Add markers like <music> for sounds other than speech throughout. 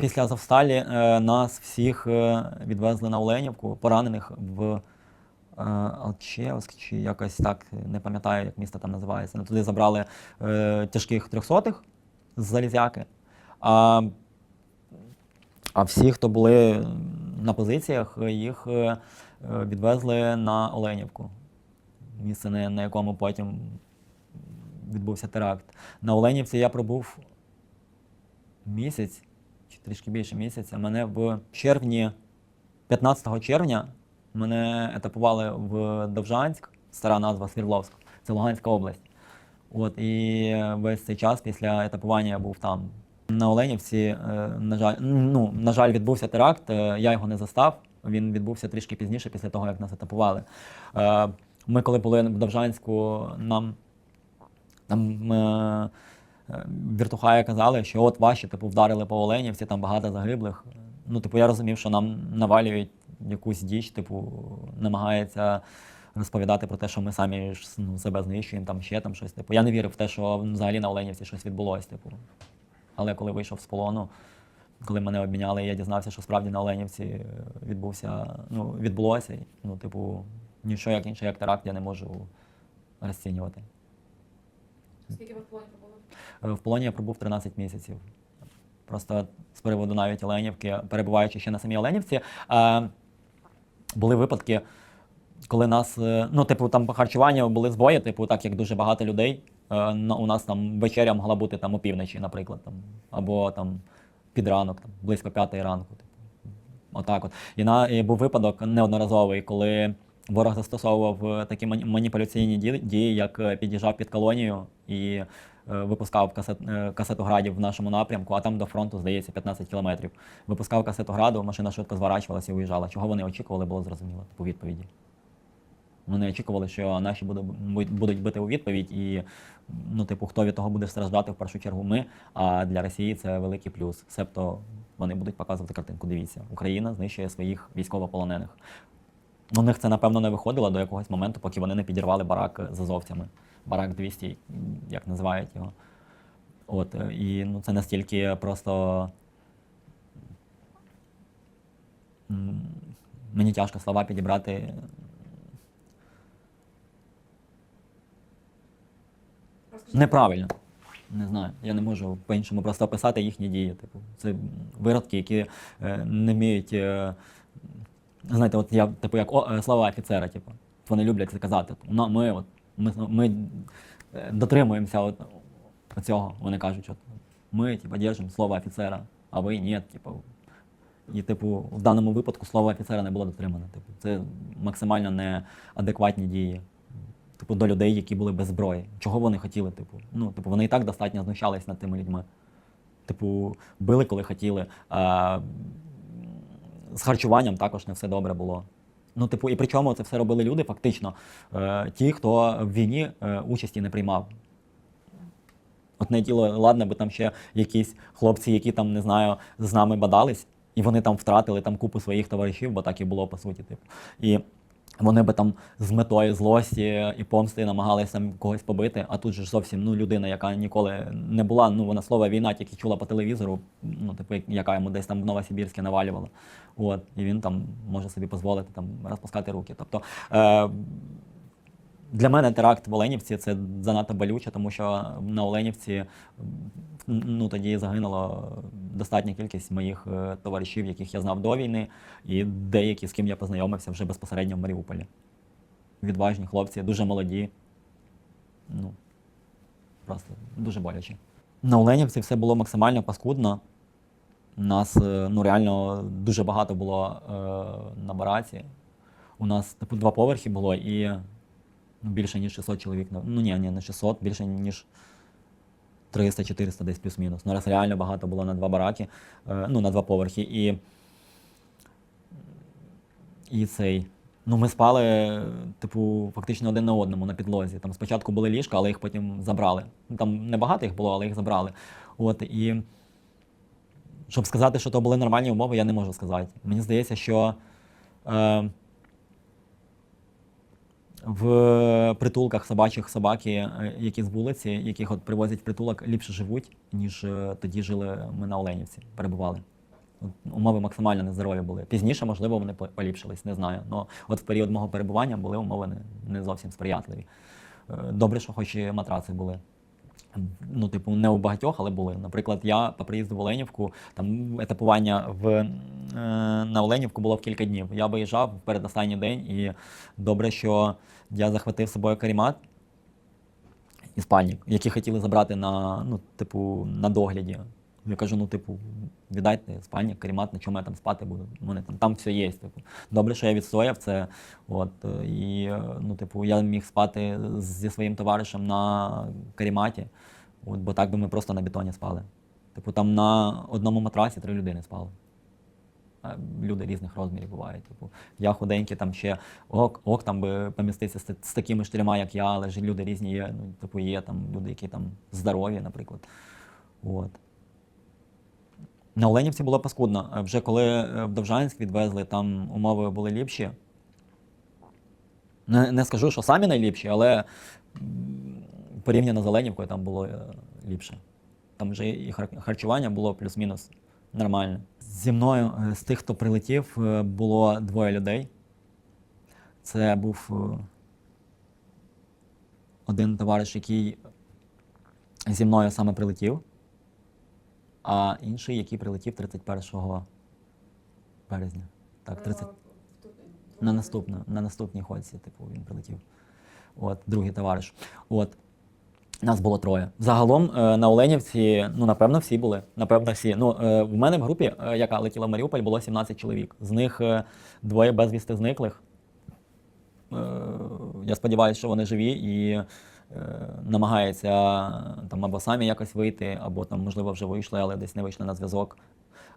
Після Азовсталі е, нас всіх е, відвезли на Оленівку, поранених в е, Алчевськ чи якось так, не пам'ятаю, як місто там називається. Ну, Туди забрали тяжких трьохсотих з залізяки. А, а всі, хто були на позиціях, їх відвезли на Оленівку. Місце, на, якому потім відбувся теракт. На Оленівці я пробув місяць трішки більше місяця. Мене в червні, 15 червня, мене етапували в Довжанськ, стара назва Свірловськ, це Луганська область. От, і весь цей час після етапування я був там. На Оленівці, е, на жаль, ну, на жаль, відбувся теракт. е, Я його не застав. Він відбувся трішки пізніше, після того, як нас етапували. Е, Ми, коли були в Довжанську, нам там е, віртухаї казали, що от ваші типу, вдарили по Оленівці, там багато загиблих. Ну, типу, я розумів, що нам навалюють якусь діч, типу, намагається розповідати про те, що ми самі ну, себе знищуємо, там ще там щось. Типу. Я не вірив в те, що взагалі на Оленівці щось відбулося. Типу. Але коли вийшов з полону, коли мене обміняли, я дізнався, що справді на Оленівці відбувся, ну, відбулося. Ну, типу, нічого як інше, як теракт, я не можу розцінювати. Скільки ви в полоні побули? Е, В полоні я пробув 13 місяців. Просто з приводу навіть Оленівки, перебуваючи ще на самій Оленівці, е, були випадки, коли нас, е, ну, типу, там по харчуванню були збої, типу, так як дуже багато людей. У нас там вечеря могла бути там опівночі, наприклад, там, або там під ранок, там, близько п'ятої ранку. Типу. Отак от. І, на, і був випадок неодноразовий, коли ворог застосовував е, такі маніпуляційні дії, як е, під'їжджав під колонію і е, випускав касет, е, касетоградів в нашому напрямку, а там до фронту, здається, 15 кілометрів. Випускав касетограду, машина швидко зворачувалася і уїжджала. Чого вони очікували, було зрозуміло по відповіді. Вони очікували, що наші будуть- будуть бити у відповідь, і ну, типу, хто від того буде страждати в першу чергу ми. А для Росії це великий плюс. Себто вони будуть показувати картинку. Дивіться, Україна знищує своїх військовополонених. У них це, напевно, не виходило до якогось моменту, поки вони не підірвали барак з азовцями. Барак 200, як називають його. От, е, і ну, це настільки просто. Мені тяжко слова підібрати. Неправильно. Не знаю. Я не можу по-іншому просто описати їхні дії. Типу, це виродки, які е, не вміють. Знаєте, от я, типу, як о, е, слова офіцера, типу. Вони люблять це казати. Ну, ми, от, ми, ми е, дотримуємося от, цього. Вони кажуть, от, ми типу, держимо слово офіцера, а ви ні. Типу. І, типу, в даному випадку слово офіцера не було дотримано. Типу, це максимально неадекватні дії. Типу, до людей, які були без зброї. Чого вони хотіли? Типу, ну, типу, вони і так достатньо знущались над тими людьми. Типу, били, коли хотіли. З харчуванням також не все добре було. Ну, типу, і причому це все робили люди, фактично, е, ті, хто в війні е, участі не приймав. Одне діло, ладно, би там ще якісь хлопці, які там, не знаю, з нами бадались, і вони там втратили там купу своїх товаришів, бо так і було по суті. Типу. І вони би там з метою злості і помсти намагалися когось побити, а тут же ж зовсім ну, людина, яка ніколи не була, ну вона слово війна тільки чула по телевізору, ну, типу, яка йому десь там в Новосибірське навалювала. От, і він там може собі дозволити там розпускати руки. Тобто е, для мене теракт в Оленівці це занадто болюче, тому що на Оленівці ну, тоді загинуло достатня кількість моїх е, товаришів, яких я знав до війни, і деякі, з ким я познайомився вже безпосередньо в Маріуполі. Відважні хлопці, дуже молоді. Ну, просто дуже боляче. На Оленівці все було максимально паскудно. Нас е, ну, реально дуже багато було е, на бараці. У нас типу два поверхи було і ну, більше ніж 600 чоловік. Ну ні, ні, не 600, більше ніж 300-400 десь плюс-мінус. Ну, раз реально багато було на два бараки, е, ну, на два поверхи. І, і цей. Ну, ми спали, типу, фактично один на одному на підлозі. Там спочатку були ліжка, але їх потім забрали. Ну, Там небагато їх було, але їх забрали. От, і щоб сказати, що то були нормальні умови, я не можу сказати. Мені здається, що е, в притулках собачих собаки, е, які з вулиці, яких от привозять в притулок, ліпше живуть, ніж е, тоді жили ми на Оленівці, перебували. Умови максимально нездорові були. Пізніше, можливо, вони поліпшились, не знаю. Но от в період мого перебування були умови не, зовсім сприятливі. Е, Добре, що хоч і матраци були. Ну, типу, не у багатьох, але були. Наприклад, я по приїзду в Оленівку, там етапування в, е, на Оленівку було в кілька днів. Я виїжджав перед передостанній день, і добре, що я захватив з собою карімат і спальник, які хотіли забрати на, ну, типу, на догляді. Я кажу, ну, типу, віддайте спальник, карімат, на чому я там спати буду. Мене там, там все є. Типу. Добре, що я відстояв це. От, е, і, е, ну, типу, я міг спати зі своїм товаришем на каріматі, от, бо так би ми просто на бетоні спали. Типу, там на одному матрасі три людини спали. Люди різних розмірів бувають. Типу, я худенький, там ще ок, ок там би помістився з, з такими ж трьома, як я, але ж люди різні є. Ну, типу, є там люди, які там здорові, наприклад. От. На Оленівці було паскудно. Е, Вже коли е, в Довжанськ відвезли, там умови були ліпші. Не, не скажу, що самі найліпші, але порівняно з Оленівкою там було е, ліпше. Там вже і харчування було плюс-мінус нормальне. Зі мною з тих, хто прилетів, було двоє людей. Це був один товариш, який зі мною саме прилетів, а інший, який прилетів 31 березня. Так, 30... Е, в ту- на наступну, на наступній ходці, типу, він прилетів. От, другий товариш. От. Нас було троє. Загалом е, на Оленівці, ну, напевно, всі були. Напевно, всі. Ну, е, в мене в групі, е, яка летіла в Маріуполь, було 17 чоловік. З них двоє безвісти зниклих. Я сподіваюся, що вони живі і е, намагаються там або самі якось вийти, або там, можливо, вже вийшли, але десь не вийшли на зв'язок.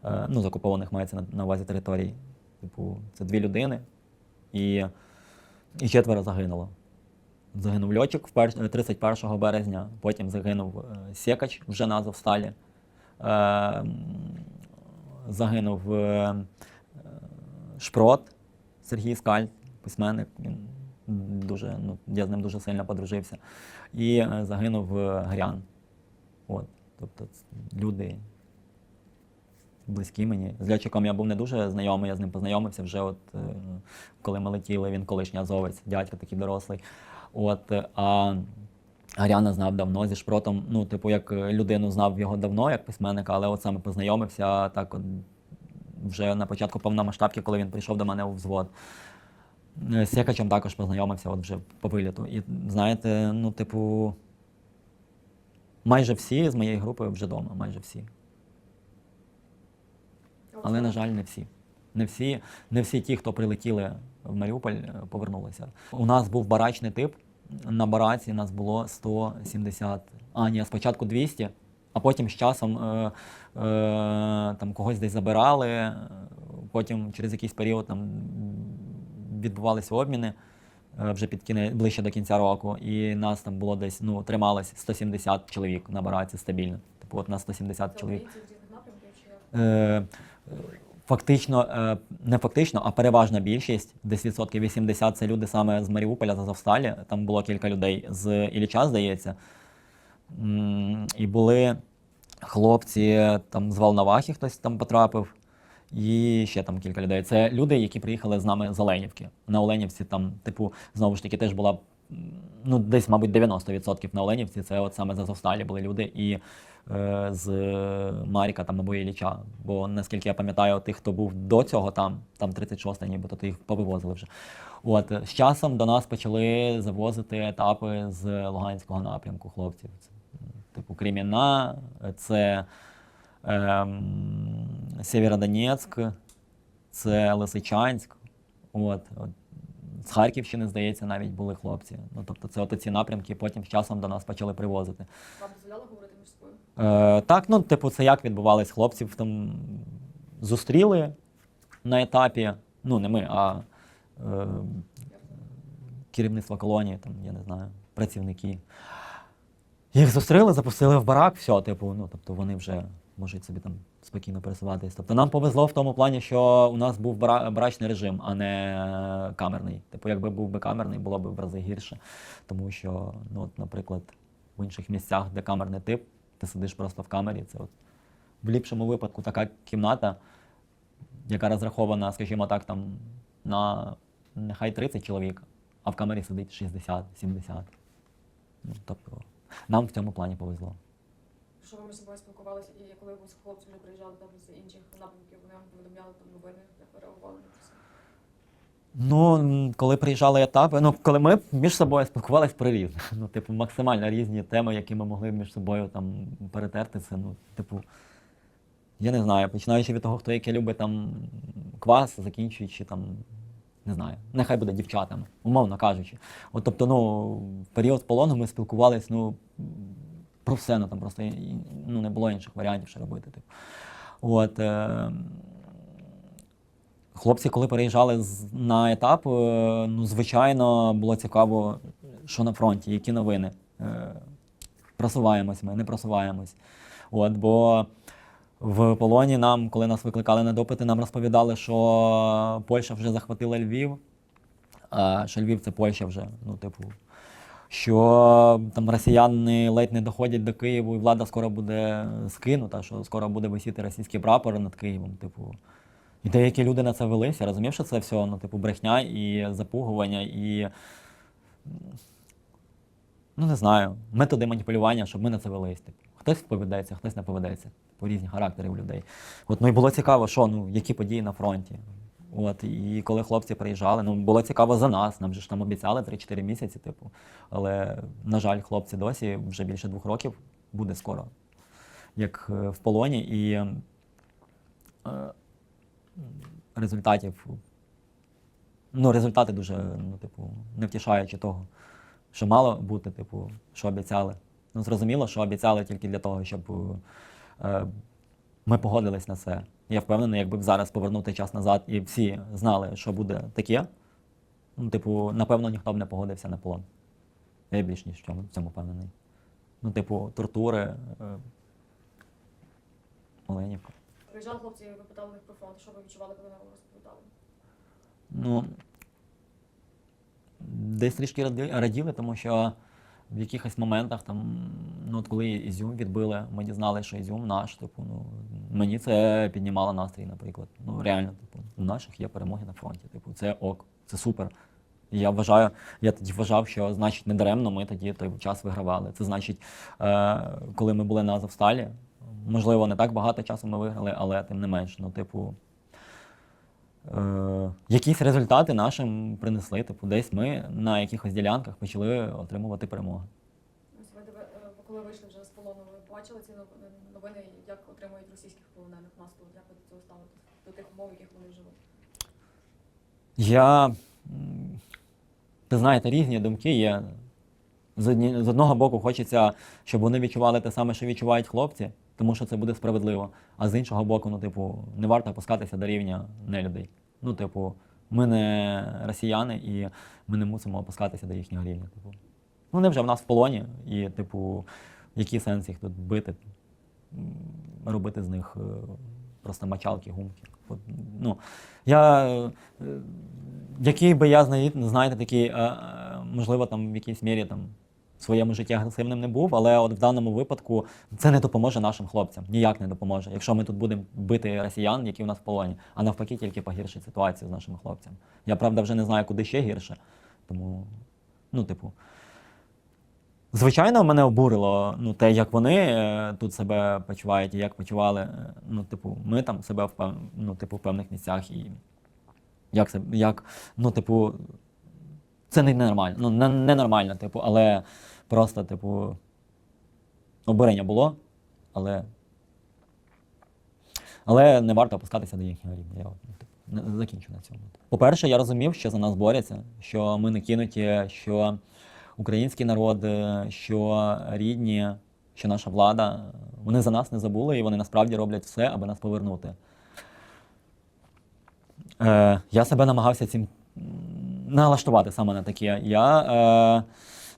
Е, ну, з окупованих мається на, на увазі територій. Типу, це дві людини, і, і четверо загинуло. Загинув льотчик 31 березня, потім загинув е, Сєкач вже на Азовсталі. Загинув Шпрот Сергій Скаль, письменник. Він дуже, ну, я з ним дуже сильно подружився. І е, загинув е, Грян. От, тобто люди близькі мені. З льотчиком я був не дуже знайомий, я з ним познайомився вже, от, е, коли ми летіли, він колишній азовець, дядько такий дорослий. От, а Гаряна знав давно зі шпротом. Ну, типу, як людину знав його давно, як письменника, але от саме познайомився так от вже на початку повномасштабки, коли він прийшов до мене у взвод. Е, З Якачем також познайомився от вже по виліту. І знаєте, ну, типу, майже всі з моєї групи вже вдома, майже всі. Але, на жаль, не всі. Не всі, не всі ті, хто прилетіли в Маріуполь, е, повернулися. У нас був барачний тип. На бараці нас було 170. А, ні, спочатку 200, а потім з часом е, е, там когось десь забирали, потім через якийсь період там відбувалися обміни е, вже під кінець, ближче до кінця року, і нас там було десь, ну, трималось 170 чоловік на бараці стабільно. Типу, от на 170 Це чоловік. Е, Фактично, е, не фактично, а переважна більшість, десь відсотків 80 це люди саме з Маріуполя, з Азовсталі. Там було кілька людей з Ілліча, здається. І були хлопці там з Волновахи, хтось там потрапив. І ще там кілька людей. Це люди, які приїхали з нами з Оленівки. На Оленівці там, типу, знову ж таки, теж була ну, десь, мабуть, 90% на Оленівці. Це от саме з Азовсталі були люди. І е, з Маріка там або Ілліча. Бо наскільки я пам'ятаю, тих, хто був до цього там, там 36 нібито, то їх повивозили вже. От е, з часом до нас почали завозити етапи з Луганського напрямку хлопців. Це, типу Креміна, це Сєвєродонецьк, це Лисичанськ. От, от. З Харківщини, здається, навіть були хлопці. Ну, тобто це от ці напрямки потім з часом до нас почали привозити. Вам дозволяли говорити між собою? Е, так, ну, типу, це як відбувалось? Хлопців там зустріли на етапі, ну, не ми, а е, керівництво колонії, там, я не знаю, працівники. Їх зустріли, запустили в барак, все, типу, ну, тобто вони вже можуть собі там спокійно пересуватись. Тобто нам повезло в тому плані, що у нас був барачний режим, а не камерний. Типу, якби був би камерний, було б в рази гірше. Тому що, ну, от, наприклад, в інших місцях, де камерний тип, ти сидиш просто в камері. Це от в ліпшому випадку така кімната яка розрахована, скажімо так, там на нехай 30 чоловік, а в камері сидить 60-70. Ну, тобто, нам в цьому плані повезло. Що ви між собою спілкувалися, і коли ви з хлопцями приїжджали там з інших напрямків, вони вам повідомляли там новини, як реагували на це все? Ну, коли приїжджали етапи, ну коли ми між собою спілкувалися про різне. <laughs> Ну, типу, максимально різні теми, які ми могли між собою там перетертися. Ну, типу, я не знаю, починаючи від того, хто яке любить там квас, закінчуючи там, не знаю, нехай буде дівчатами, умовно кажучи. От тобто, ну, в період полону ми спілкувалися, ну, про все, ну там просто ну, не було інших варіантів, що робити. Типу. От, е, Хлопці, коли переїжджали на етап, е, ну, звичайно, було цікаво, що на фронті, які новини. Е, Просуваємось ми, не просуваємось. От, бо в полоні нам, коли нас викликали на допити, нам розповідали, що Польща вже захватила Львів, а що Львів це Польща вже. Ну, типу, що там росіяни ледь не доходять до Києва, і влада скоро буде скинута, що скоро буде висіти російський прапор над Києвом. Типу, і деякі люди на це велися, розумів, що це все ну, типу, брехня і запугування, і ну не знаю, методи маніпулювання, щоб ми на це велись. Типу. Хтось поведеться, хтось не поведеться. По різні характери у людей. От, ну і було цікаво, що ну, які події на фронті. От, і коли хлопці приїжджали, ну було цікаво за нас. Нам же ж там обіцяли 3-4 місяці, типу. Але, на жаль, хлопці досі вже більше двох років буде скоро, як е, в полоні. І е, результатів. Ну, результати дуже, ну, типу, не втішаючи того, що мало бути, типу, що обіцяли. Ну, зрозуміло, що обіцяли тільки для того, щоб е, ми погодились на це. Я впевнений, якби зараз повернути час назад і всі знали, що буде таке, ну, типу, напевно, ніхто б не погодився на полон. Я більш ніж в цьому, в цьому впевнений. Ну, типу, тортури, е, Оленівка. Приїжджали хлопці, ви питали них про фронт, що ви відчували, коли вони вам розповідали? Ну, десь трішки раділи, тому що в якихось моментах, там, ну, от коли Ізюм відбили, ми дізналися, що Ізюм наш. Типу, ну, мені це піднімало настрій, наприклад. Ну, реально, типу, у наших є перемоги на фронті. Типу, це ок, це супер. І я вважаю, я тоді вважав, що значить не даремно ми тоді той час вигравали. Це значить, е, коли ми були на Азовсталі, можливо, не так багато часу ми виграли, але тим не менш, ну, типу, е, якісь результати нашим принесли. Типу, десь ми на якихось ділянках почали отримувати перемоги. Ось ви диви- е, коли вийшли вже з полону, ви бачили ці нов- новини, як отримують російських полонених нас як ви до цього ставитесь, до тих умов, в яких вони живуть? Я, м, ви знаєте, різні думки є. З, одні, з одного боку, хочеться, щоб вони відчували те саме, що відчувають хлопці, тому що це буде справедливо. А з іншого боку, ну, типу, не варто опускатися до рівня нелюдей. Ну, типу, ми не росіяни і ми не мусимо опускатися до їхнього рівня. Типу. Ну, вони вже в нас в полоні, і, типу, який сенс їх тут бити, робити з них е, просто мочалки, гумки. Ну, я, е, який би я, знаєте, такий, е, можливо, там в якійсь мірі там, своєму житті агресивним не був, але от в даному випадку це не допоможе нашим хлопцям. Ніяк не допоможе. Якщо ми тут будемо бити росіян, які в нас в полоні, а навпаки, тільки погіршить ситуацію з нашими хлопцями. Я правда вже не знаю, куди ще гірше. Тому, ну, типу. Звичайно, мене обурило ну, те, як вони е, тут себе почувають і як почували. е, Ну, типу, ми там себе в, ну, типу, в певних місцях і як як, ну, типу, це не нормально. Ну, не, ненормально, типу, але просто, типу, обурення було, але. Але не варто опускатися до їхнього рівня. Я ну, типу, не- закінчу на цьому. По-перше, я розумів, що за нас борються, що ми не кинуті, що український народ, що рідні, що наша влада, вони за нас не забули і вони насправді роблять все, аби нас повернути. Е, я себе намагався цим налаштувати саме на таке. Я е,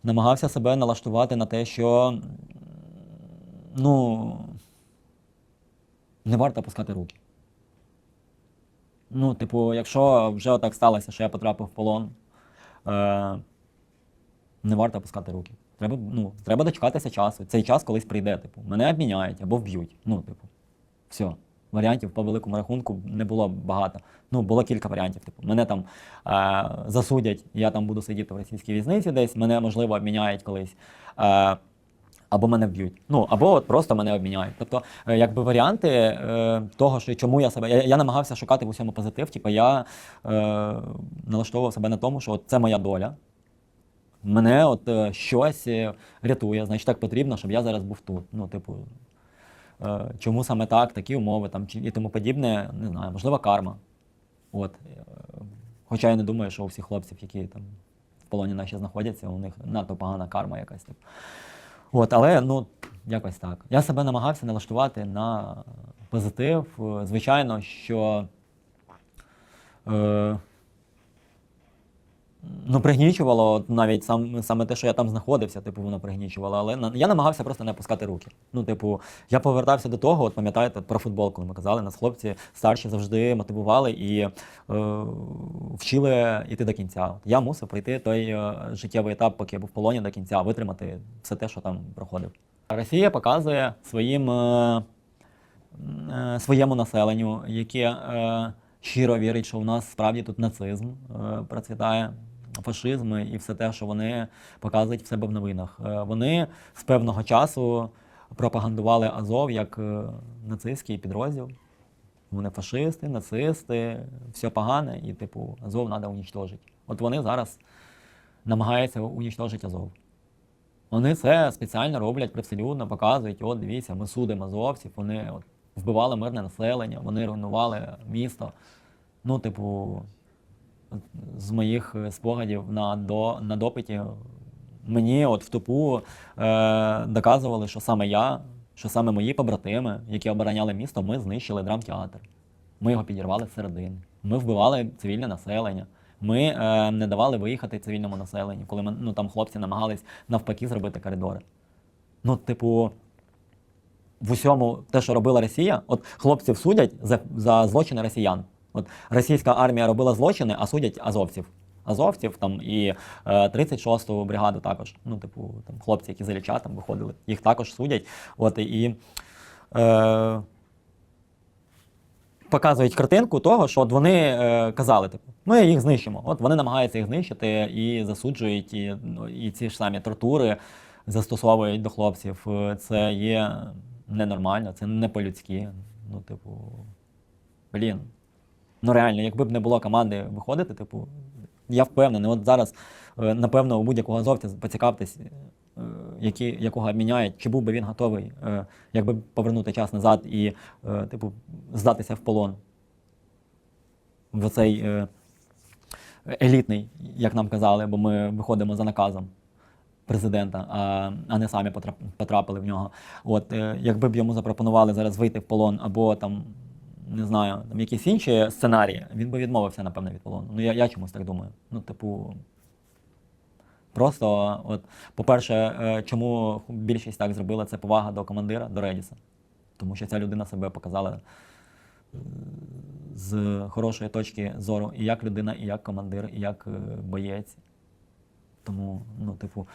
намагався себе налаштувати на те, що ну, не варто опускати руки. Ну, типу, якщо вже отак сталося, що я потрапив в полон, е, не варто опускати руки. Треба, ну, треба дочекатися часу. Цей час колись прийде, типу, мене обміняють або вб'ють. Ну, типу, все. Варіантів по великому рахунку не було багато. Ну, було кілька варіантів. Типу, мене там е, засудять, я там буду сидіти в російській в'язниці десь, мене, можливо, обміняють колись. Е, або мене вб'ють. Ну, або от просто мене обміняють. Тобто, е, якби варіанти е, того, що чому я себе. Я, я намагався шукати в усьому позитив. Типу, я е, налаштовував себе на тому, що от це моя доля. Мене от е, щось е, рятує, значить так потрібно, щоб я зараз був тут. Ну, типу, чому саме так, такі умови там, і тому подібне, не знаю, можливо, карма. От. е, Хоча я не думаю, що у всіх хлопців, які там в полоні наші знаходяться, у них надто погана карма якась. Типу. От, але ну, якось так. Я себе намагався налаштувати на позитив. Е, Звичайно, що. Е, Ну, пригнічувало навіть сам, саме те, що я там знаходився, типу, воно пригнічувало. Але на- я намагався просто не опускати руки. Ну, типу, я повертався до того, от пам'ятаєте, про футбол, коли ми казали, нас хлопці старші завжди мотивували і е, вчили йти до кінця. Я мусив пройти той е, життєвий етап, поки я був в полоні до кінця, витримати все те, що там проходив. Росія показує своїм, е, е, своєму населенню, яке е, щиро вірить, що у нас справді тут нацизм е, процвітає, фашизм і все те, що вони показують в себе в новинах. Е, Вони з певного часу пропагандували Азов як е, нацистський підрозділ. Вони фашисти, нацисти, все погане, і, типу, Азов треба унічтожити. От вони зараз намагаються унічтожити Азов. Вони це спеціально роблять привселюдно, показують, от дивіться, ми судимо азовців, вони от, вбивали мирне населення, вони руйнували місто. Ну, типу, з моїх е, спогадів на, до, на допиті мені от в тупу е, доказували, що саме я, що саме мої побратими, які обороняли місто, ми знищили драмтеатр. Ми його підірвали зсередини. Ми вбивали цивільне населення. Ми е, не давали виїхати цивільному населенню, коли ми, ну, там хлопці намагались навпаки зробити коридори. Ну, типу, в усьому те, що робила Росія, от хлопців судять за, за злочини росіян. От російська армія робила злочини, а судять азовців. Азовців там і е, 36-ту бригаду також. Ну, типу, там хлопці, які з Ілліча там виходили, їх також судять. От і е, показують картинку того, що от вони е, казали, типу, ми їх знищимо. От вони намагаються їх знищити і засуджують, і, ну, і ці ж самі тортури застосовують до хлопців. Е, Це є ненормально, це не по-людськи. Ну, типу, блін. Ну реально, якби б не було команди виходити, типу, я впевнений, от зараз, е, напевно, у будь-якого азовця поцікавтесь, е, які, якого обміняють, чи був би він готовий, е, якби повернути час назад і, типу, здатися в полон в цей елітний, як нам казали, бо ми виходимо за наказом президента, а, а не самі потрапили в нього. От, якби б йому запропонували зараз вийти в полон або там. Не знаю, там якісь інші сценарії, він би відмовився, напевно, від полону. Ну, я, я чомусь так думаю. Ну, типу, просто, от, по-перше, е, чому більшість так зробила, це повага до командира, до Редіса. Тому що ця людина себе показала е, з хорошої точки зору і як людина, і як командир, і як е, боєць. Тому, ну, типу,